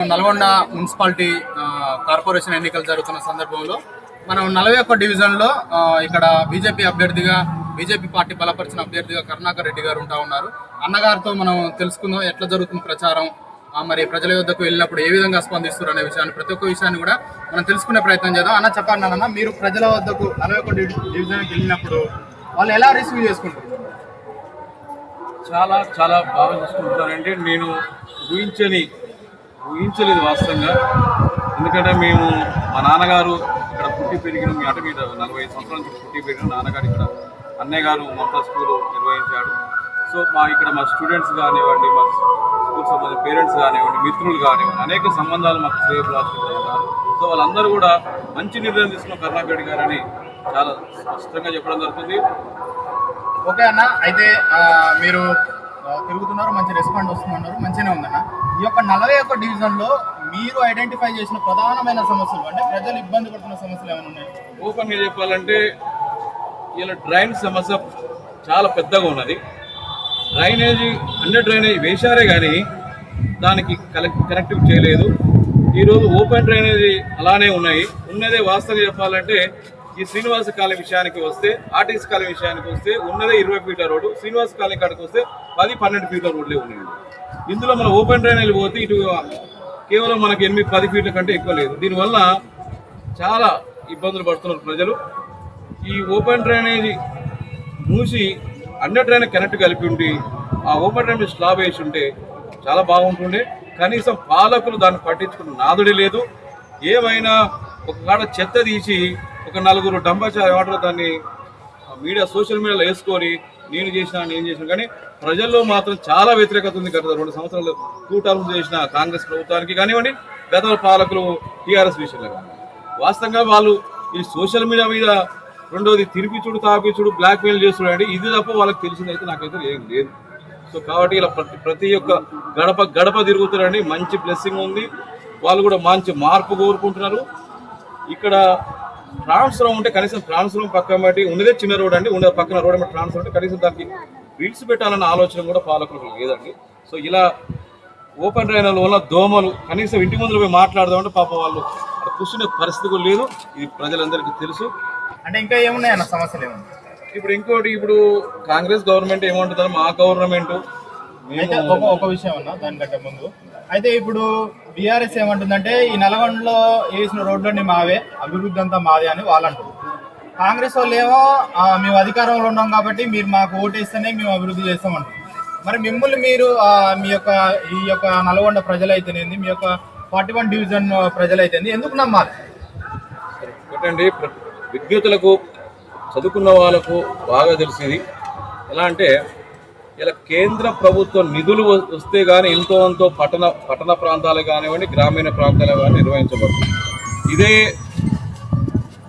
Nalgonda municipality corporation ఎన్నికలు జరుగుతున్న సందర్భంలో మనం నలభై ఒక్క డివిజన్లో ఇక్కడ బీజేపీ అభ్యర్థిగా బీజేపీ పార్టీ బలపరిచిన అభ్యర్థిగా కరుణాకర్ రెడ్డి గారు ఉంటా ఉన్నారు. అన్నగారితో మనం తెలుసుకుందాం ఎట్లా జరుగుతుంది ప్రచారం? మరి ప్రజల యొద్దకు వెళ్ళినప్పుడు ఏ విధంగా స్పందిస్తారు అనే విషయాన్ని ప్రతి ఒక్క విషయాన్ని కూడా మనం తెలుసుకునే ప్రయత్నం చేద్దాం. అన్న చెప్పండి అన్న మీరు ప్రజల వద్దకు నలభై ఒక్క డివిజన్కి వెళ్ళినప్పుడు వాళ్ళు ఎలా రిసీవ్ చేసుకుంటారు? చాలా చాలా బాగా చూసుకుంటానంటే నేను ఊహించని ఊహించలేదు వాస్తవంగా. ఎందుకంటే మేము మా నాన్నగారు ఇక్కడ పుట్టి పెరిగిన మీ అటు మీద నలభై ఐదు సంవత్సరాల నుంచి పుట్టి పెరిగిన నాన్నగారు ఇక్కడ. అన్నయ్య గారు మొత్తం స్కూల్ నిర్వహించాడు. సో మా ఇక్కడ మా స్టూడెంట్స్ కానివ్వండి మా స్కూల్ సంబంధించిన పేరెంట్స్ కానివ్వండి మిత్రులు కానివ్వండి అనేక సంబంధాలు మాకు శ్రేయభిలాషులు ఉన్నారు. సో వాళ్ళందరూ కూడా మంచి నిర్ణయం తీసుకున్న కరుణాకర్ గారని చాలా స్పష్టంగా చెప్పడం జరుగుతుంది. ఓకే అన్న అయితే మీరు తిరుగుతున్నారు మంచి రెస్పాండ్ వస్తుందన్నారు మంచిగానే ఉందన్న. ఈ యొక్క నలభై ఒక్క డివిజన్లో మీరు ఐడెంటిఫై చేసిన ప్రధానమైన సమస్యలు అంటే ప్రజలు ఇబ్బంది పడుతున్న సమస్యలు ఏమైనా ఉన్నాయి? ఓపెన్గా చెప్పాలంటే ఇలా డ్రైన్ సమస్య చాలా పెద్దగా ఉన్నది. డ్రైనేజీ అండర్ డ్రైనేజ్ వేశారే కానీ దానికి కలెక్ట్ కనెక్టివ్ చేయలేదు. ఈరోజు ఓపెన్ డ్రైనేజీ అలానే ఉన్నాయి. ఉన్నదే వాస్తవం చెప్పాలంటే ఈ శ్రీనివాస కాలనీ విషయానికి వస్తే ఆర్టీసీ కాలనీ విషయానికి వస్తే ఉన్నదే ఇరవై ఫీట్ల రోడ్డు శ్రీనివాస కాలనీ కాడికి వస్తే పది పన్నెండు ఫీట్ల రోడ్లే ఉన్నాయి. ఇందులో మన ఓపెన్ డ్రైనేజ్ పోతే ఇటు కేవలం మనకి ఎనిమిది పది ఫీట్ల కంటే ఎక్కువ లేదు. దీనివల్ల చాలా ఇబ్బందులు పడుతున్నారు ప్రజలు. ఈ ఓపెన్ డ్రైనేజ్ మూసి అండర్ డ్రైన్ కనెక్ట్ కలిపి ఉండి ఆ ఓపెన్ డ్రైనేజ్ స్లాబ్ వేసి ఉంటే చాలా బాగుంటుండే. కనీసం పాలకులు దాన్ని పట్టించుకున్న నాదుడే లేదు. ఏమైనా ఒక కాడ చెత్త తీసి ఒక నలుగురు డంబాచా ఆటలు దాన్ని మీడియా సోషల్ మీడియాలో వేసుకొని నేను చేసిన నేను చేసిన కానీ ప్రజల్లో మాత్రం చాలా వ్యతిరేకత ఉంది గత రెండు సంవత్సరాలు టూ టర్మ్స్ చేసిన కాంగ్రెస్ ప్రభుత్వానికి కానివ్వండి గత పాలకులు టీఆర్ఎస్ విషయంలో వాస్తవంగా వాళ్ళు ఈ సోషల్ మీడియా మీద రెండోది తిరిపిచుడు తాపిచుడు బ్లాక్ మెయిల్ చేస్తున్నాడు ఇది తప్ప వాళ్ళకి తెలిసిందైతే నాకైతే ఏం లేదు. సో కాబట్టి ఇలా ప్రతి ప్రతి ఒక్క గడప గడప తిరుగుతున్నారండి మంచి బ్లెస్సింగ్ ఉంది. వాళ్ళు కూడా మంచి మార్పు కోరుకుంటున్నారు. ఇక్కడ ట్రాన్స్ఫర్ ఉంటే కనీసం ట్రాన్స్ఫర్ పక్కన బట్టి ఉన్నదే చిన్న రోడ్ అండి ఉన్న పక్కన రోడ్ మీద ట్రాన్స్ఫర్ ఉంటే కనీసం దానికి రీల్స్ పెట్టాలన్న ఆలోచన కూడా పాలకులకు లేదండి. సో ఇలా ఓపెన్ డ్రైనర్ వల్ల దోమలు కనీసం ఇంటి ముందు పోయి మాట్లాడదామంటే పాప వాళ్ళు కూర్చునే పరిస్థితి కూడా లేదు. ఇది ప్రజలందరికీ తెలుసు. అంటే ఇంకా ఏమున్నాయి అన్న సమస్యలు ఏమున్నాయి? ఇప్పుడు ఇంకోటి ఇప్పుడు కాంగ్రెస్ గవర్నమెంట్ ఏమంటుందో మా గవర్నమెంట్ ఒక విషయం అన్న దానికంటే ముందు. అయితే ఇప్పుడు బీఆర్ఎస్ ఏమంటుందంటే ఈ నల్గొండలో వేసిన రోడ్లన్నీ మావే అభివృద్ధి అంతా మాదే అని వాళ్ళు అంటారు కాంగ్రెస్ వాళ్ళు ఏమో మేము అధికారంలో ఉన్నాం కాబట్టి మీరు మాకు ఓటేస్తేనే మేము అభివృద్ధి చేస్తామంటారు. మరి మిమ్మల్ని మీరు మీ యొక్క ఈ యొక్క నల్గొండ ప్రజలైతేనేది మీ యొక్క ఫార్టీ వన్ డివిజన్ ప్రజలైతేంది ఎందుకు నమ్మాలి? ఒకటండి ప్ర- చదువుకున్న వాళ్ళకు బాగా తెలిసింది. ఎలా అంటే ఇలా కేంద్ర ప్రభుత్వ నిధులు వస్తే కానీ ఎంతో ఎంతో పట్టణ పట్టణ ప్రాంతాలు కానివ్వండి గ్రామీణ ప్రాంతాలు కానీ నిర్వహించబడుతుంది ఇదే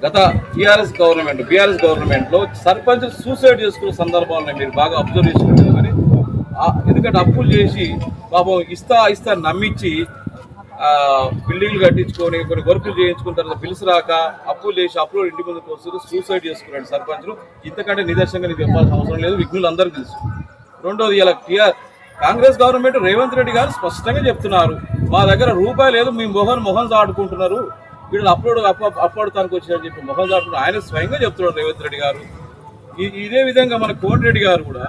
గత టీఆర్ఎస్ గవర్నమెంట్ బీఆర్ఎస్ గవర్నమెంట్లో సర్పంచ్ సూసైడ్ చేసుకున్న సందర్భాలను మీరు బాగా అబ్జర్వ్ చేసుకుంటారు. కానీ ఎందుకంటే అప్పులు చేసి పాపం ఇస్తా ఇస్తా నమ్మించి బిల్డింగ్లు కట్టించుకొని కొన్ని వర్కులు చేయించుకున్న తర్వాత బిల్స్ రాక అప్పులు చేసి అప్పులు ఇంటి ముందుకు వస్తారు సూసైడ్ చేసుకున్నాడు సర్పంచ్లు. ఇంతకంటే నిదర్శనంగా నీకు చెప్పాల్సిన అవసరం లేదు విఘ్నులు అందరికీ తెలుసు. రెండోది ఇలా clear. Congress government Revanth Reddy garu స్పష్టంగా చెప్తున్నారు. మా దగ్గర రూపాయి లేదు మీ మొహన్ మొహం చాటుకుంటున్నారు. వీళ్ళు అప్లోడ్ అప్ అప్లోడటానికి వచ్చారని చెప్పి మొహం చాటుకున్నారు ఆయన స్వయంగా చెప్తున్నాడు రేవంత్ రెడ్డి గారు. ఇదే విధంగా మన కోటిరెడ్డి గారు కూడా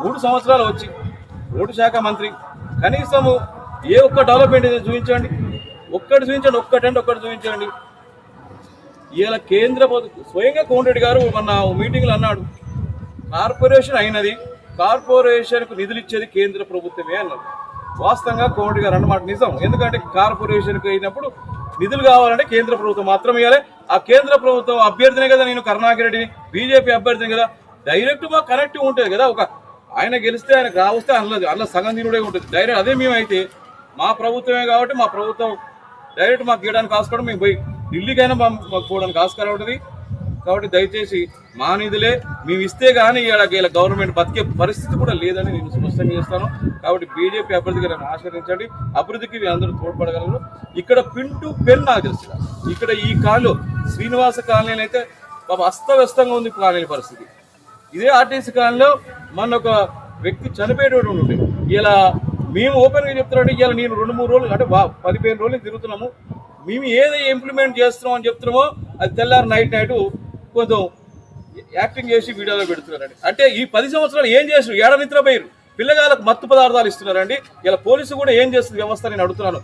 మూడు సంవత్సరాలు వచ్చి రోడ్డు శాఖ మంత్రి. కనీసము ఏ ఒక్క డెవలప్మెంట్ ఏదో చూపించండి. ఒక్కటి చూపించండి ఒక్కటంటే ఒక్కటి చూపించండి. ఇలా కేంద్ర స్వయంగా కోమటిరెడ్డి గారు మొన్న మీటింగ్లో అన్నాడు. కార్పొరేషన్ అయినది కార్పొరేషన్కు నిధులు ఇచ్చేది కేంద్ర ప్రభుత్వమే అన్నారు వాస్తవంగా కోమటి గారు అన్నమాట నిజం. ఎందుకంటే కార్పొరేషన్కి అయినప్పుడు నిధులు కావాలంటే కేంద్ర ప్రభుత్వం మాత్రం ఇవ్వాలి. ఆ కేంద్ర ప్రభుత్వం అభ్యర్థినే కదా నేను కరుణాకర్ రెడ్డిని బీజేపీ అభ్యర్థిని కదా. డైరెక్ట్ మా కనెక్ట్ ఉంటుంది కదా ఒక ఆయన గెలిస్తే ఆయన రావస్తే అనలేదు. అందులో సగం తినుడే ఉంటుంది. డైరెక్ట్ అదే మేమైతే మా ప్రభుత్వమే కాబట్టి మా ప్రభుత్వం డైరెక్ట్ మాకు గీయడానికి ఆస్కారం మేము పోయి ఢిల్లీకైనా మాకు పోవడానికి ఆస్కారం ఉంటుంది. కాబట్టి దయచేసి మా నిధులే మేము ఇస్తే కానీ ఇలా ఇలా గవర్నమెంట్ బతికే పరిస్థితి కూడా లేదని నేను స్పష్టంగా చేస్తాను. కాబట్టి బీజేపీ అభివృద్ధికి నన్ను ఆశ్రయించండి. అభివృద్ధికి మీ అందరూ తోడ్పడగలరు. ఇక్కడ పిన్ టు పెన్ నాకు తెలుసు ఇక్కడ ఈ కాలు శ్రీనివాస కాలనీ అయితే బాబు అస్తవ్యస్తంగా ఉంది కాలనీ పరిస్థితి. ఇదే ఆర్టీసీ కాలనీలో మన ఒక వ్యక్తి చనిపోయేటోడు ఉండే. ఇలా మేము ఓపెన్గా చెప్తున్నాడు ఇలా నేను రెండు మూడు రోజులు అంటే వా పదిహేను రోజులు తిరుగుతున్నాము. మేము ఏదైతే ఇంప్లిమెంట్ చేస్తున్నాం అని చెప్తున్నామో అది తెల్లారి నైట్ నైట్ కొంచెం యాక్టింగ్ చేసి వీడియోలో పెడుతున్నారండి. అంటే ఈ పది సంవత్సరాలు ఏం చేసారు? ఏడ నిద్రపోయారు పిల్లగాళ్ళకు మత్తు పదార్థాలు ఇస్తున్నారండి. ఇలా పోలీసు కూడా ఏం చేస్తుంది వ్యవస్థ నేను అడుగుతున్నాను.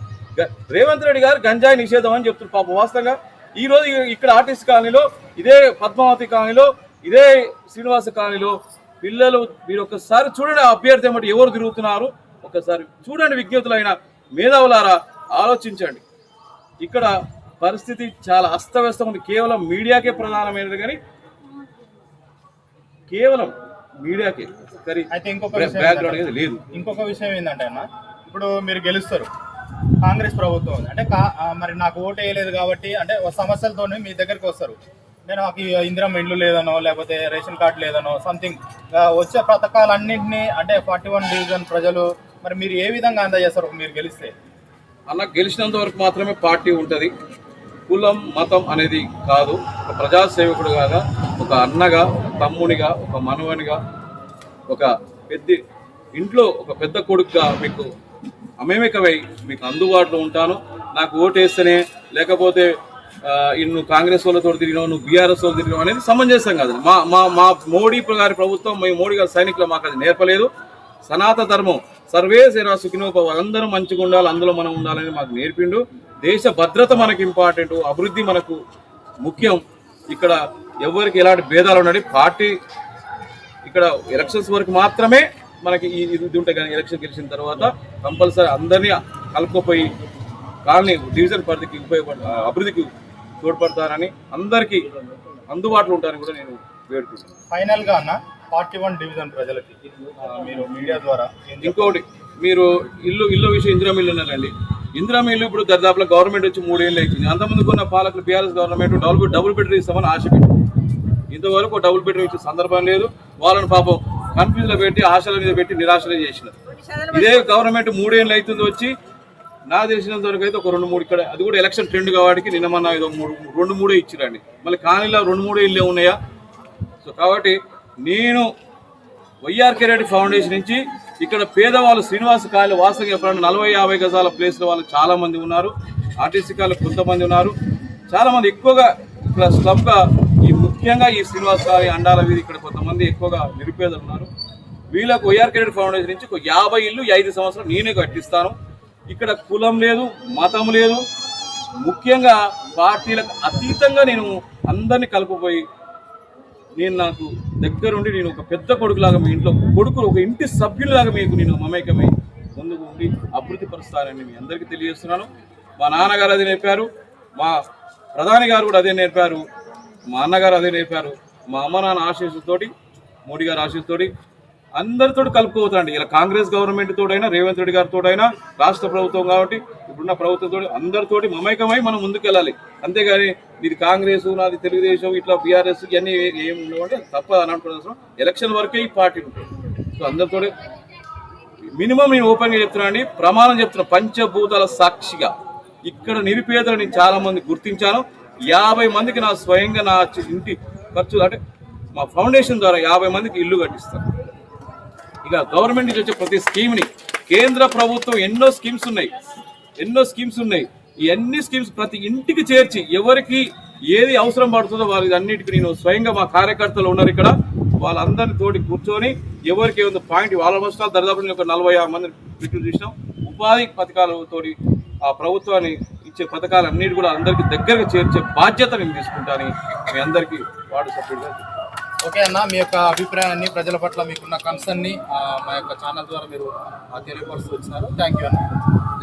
రేవంత్ రెడ్డి గారు గంజాయి నిషేధం అని చెప్తున్నారు పాపం. వాస్తవంగా ఈ రోజు ఇక్కడ ఆర్టిస్ట్ కాలనీలో ఇదే పద్మావతి కాలనీలో ఇదే శ్రీనివాస కాలనీలో పిల్లలు మీరు ఒకసారి చూడండి ఆ అభ్యర్థి ఏమంటే ఎవరు తిరుగుతున్నారు? ఒకసారి చూడండి విజ్ఞతులైన మేధావులారా ఆలోచించండి. ఇక్కడ పరిస్థితి చాలా అస్తవ్యస్తం ఉంది. కేవలం మీడియాకే ప్రధానమైనది కానీ కేవలం మీడియాకే సరే అయితే ఇంకొక విషయం బ్యాక్గ్రౌండ్ అనేది లేదు. ఇంకొక విషయం ఏంటంటే అన్న ఇప్పుడు మీరు గెలుస్తారు. కాంగ్రెస్ ప్రభుత్వం అంటే మరి నాకు ఓటు వేయలేదు కాబట్టి అంటే సమస్యలతో మీ దగ్గరికి వస్తారు. నేను నాకు ఇందిరం ఇండ్లు లేదనో లేకపోతే రేషన్ కార్డు లేదనో సంథింగ్ వచ్చే పథకాలన్నింటినీ అంటే ఫార్టీ వన్ డివిజన్ ప్రజలు మరి మీరు ఏ విధంగా అందజేస్తారు మీరు గెలిస్తే? అన్న గెలిచినంత వరకు మాత్రమే పార్టీ ఉంటుంది. కులం మతం అనేది కాదు. ఒక ప్రజాసేవకుడు కాగా ఒక అన్నగా ఒక తమ్మునిగా ఒక మనవనిగా ఒక పెద్ద ఇంట్లో ఒక పెద్ద కొడుకుగా మీకు అమేమికమై మీకు అందుబాటులో ఉంటాను. నాకు ఓటేస్తేనే లేకపోతే నువ్వు ఇన్ను కాంగ్రెస్ వాళ్ళతో తిరిగినావు నువ్వు బీఆర్ఎస్ వాళ్ళు తిరిగినావు అనేది సమంజసం కాదు. మా మా మా మోడీ గారి ప్రభుత్వం మేము మోడీ గారి సైనికులు మాకు అది నేర్పలేదు. సనాతన ధర్మం సర్వే సేనా సుఖినోభవ. అందరూ మంచిగా ఉండాలి అందులో మనం ఉండాలని మాకు నేర్పిండు. దేశ భద్రత మనకు ఇంపార్టెంట్ అభివృద్ధి మనకు ముఖ్యం. ఇక్కడ ఎవరికి ఎలాంటి భేదాలు ఉన్నాయి పార్టీ ఇక్కడ ఎలక్షన్స్ వరకు మాత్రమే మనకి ఈ ఇది ఉంటాయి కానీ ఎలక్షన్ గెలిచిన తర్వాత కంపల్సరీ అందరినీ కలుపుకుపోయి కాలనీ డివిజన్ పరిధికి ఉపయోగపడ అభివృద్ధికి తోడ్పడతారని అందరికీ అందుబాటులో ఉంటారని కూడా నేను వేడుకుంటున్నాను ఫైనల్గా అన్న ఫార్టీ వన్ డివిజన్ ప్రజలకి మీరు మీడియా ద్వారా? ఇంకోటి మీరు ఇల్లు ఇల్లు విషయం ఇందిరా మిల్లు ఉన్నారండి ఇందిరా మిల్లు ఇప్పుడు దాదాపులో గవర్నమెంట్ వచ్చి మూడేళ్ళు అవుతుంది అంతకుముందు ఉన్న పాలకులు BRS government double double bedroom ఇస్తామని ఆశ ఇంతవరకు డబుల్ బెడ్రూమ్ ఇచ్చే సందర్భం లేదు. వాళ్ళని పాపం కన్ఫ్యూజ్లో పెట్టి ఆశల మీద పెట్టి నిరాశలే చేసినారు. ఇదే గవర్నమెంట్ మూడేళ్ళు అవుతుంది వచ్చి నాకు తెలిసినంత వరకు అయితే ఒక రెండు మూడు ఇక్కడ అది కూడా ఎలక్షన్ ట్రెండ్ కాబట్టి నిన్న మొన్న ఏదో మూడు రెండు మూడే ఇచ్చిరండి. మళ్ళీ కానీలో రెండు మూడే ఇల్లే ఉన్నాయా? సో కాబట్టి నేను వైఆర్కే రెడ్డి ఫౌండేషన్ నుంచి ఇక్కడ పేదవాళ్ళు శ్రీనివాస కాయలు వాసంగా ఎప్పుడన్నా నలభై యాభై గజాల ప్లేస్లో వాళ్ళు చాలామంది ఉన్నారు. ఆర్టీసీ కాయలు కొంతమంది ఉన్నారు. చాలామంది ఎక్కువగా ఇక్కడ స్లబ్గా ఈ ముఖ్యంగా ఈ శ్రీనివాస కాయ అండాల వీధి ఇక్కడ కొంతమంది ఎక్కువగా నిరుపేదలు ఉన్నారు. వీళ్ళకు వైఆర్కే రెడ్డి ఫౌండేషన్ నుంచి ఒక యాభై ఇల్లు ఐదు సంవత్సరాలు నేనే కట్టిస్తాను. ఇక్కడ కులం లేదు మతం లేదు. ముఖ్యంగా పార్టీలకు అతీతంగా నేను అందరినీ కలుపుపోయి నేను నాకు దగ్గరుండి నేను ఒక పెద్ద కొడుకులాగా మీ ఇంట్లో కొడుకు ఒక ఇంటి సభ్యులాగా మీకు నేను మమేకమై ముందుకు ఉండి అభివృద్ధి పరుస్తానని మీ అందరికీ తెలియజేస్తున్నాను. మా నాన్నగారు అదే నేర్పారు మా ప్రధాని గారు కూడా అదే నేర్పారు మా అన్నగారు అదే నేర్పారు మా అమ్మ నాన్న ఆశీస్సుతోటి మోడీ గారు ఆశీస్సుతోటి అందరితో కలుపుకోవద్దండి ఇలా కాంగ్రెస్ గవర్నమెంట్ తోడైనా రేవంత్ రెడ్డి గారితో అయినా రాష్ట్ర ప్రభుత్వం కాబట్టి ఇప్పుడున్న ప్రభుత్వంతో అందరితోటి మమేకమై మనం ముందుకెళ్ళాలి. అంతేగాని ఇది కాంగ్రెస్ నాది తెలుగుదేశం ఇట్లా బీఆర్ఎస్ ఇవన్నీ ఏం ఉండవంటే తప్ప అని అనుకున్న ఎలక్షన్ వరకే ఈ పార్టీ ఉంటుంది. సో అందరితో మినిమం నేను ఓపెన్గా చెప్తున్నా అండి ప్రమాణం చెప్తున్నా పంచభూతాల సాక్షిగా. ఇక్కడ నిరుపేదలు నేను చాలా మంది గుర్తించాను. యాభై మందికి నా స్వయంగా నా ఇంటి ఖర్చు అంటే మా ఫౌండేషన్ ద్వారా యాభై మందికి ఇల్లు కట్టిస్తాను ఇక గవర్నమెంట్ నుంచి వచ్చే ప్రతి స్కీమ్ని కేంద్ర ప్రభుత్వం ఎన్నో స్కీమ్స్ ఉన్నాయి. ఎన్నో స్కీమ్స్ ఉన్నాయి. ఈ అన్ని స్కీమ్స్ ప్రతి ఇంటికి చేర్చి ఎవరికి ఏది అవసరం పడుతుందో వాళ్ళకి అన్నిటికీ నేను స్వయంగా మా కార్యకర్తలు ఉన్నారు ఇక్కడ. వాళ్ళందరిని తోటి కూర్చొని ఎవరికి ఏముంది పాయింట్ వాళ్ళ వస్తున్నారు దరిదాపు నేను ఒక నలభై ఆరు మంది పిట్లు చూసినాం. ఉపాధి పథకాలతోటి ఆ ప్రభుత్వాన్ని ఇచ్చే పథకాలన్నిటి కూడా అందరికీ దగ్గరగా చేర్చే బాధ్యత నేను తీసుకుంటాను మీ అందరికీ వార్డు సభ్యుడిగా ఓకే అన్న మీ యొక్క అభిప్రాయాన్ని ప్రజల పట్ల మీకున్న కన్సర్న్ని మా యొక్క ఛానల్ ద్వారా మీరు తెలియపరుస్తూ వచ్చినారు థ్యాంక్ యూ అన్న.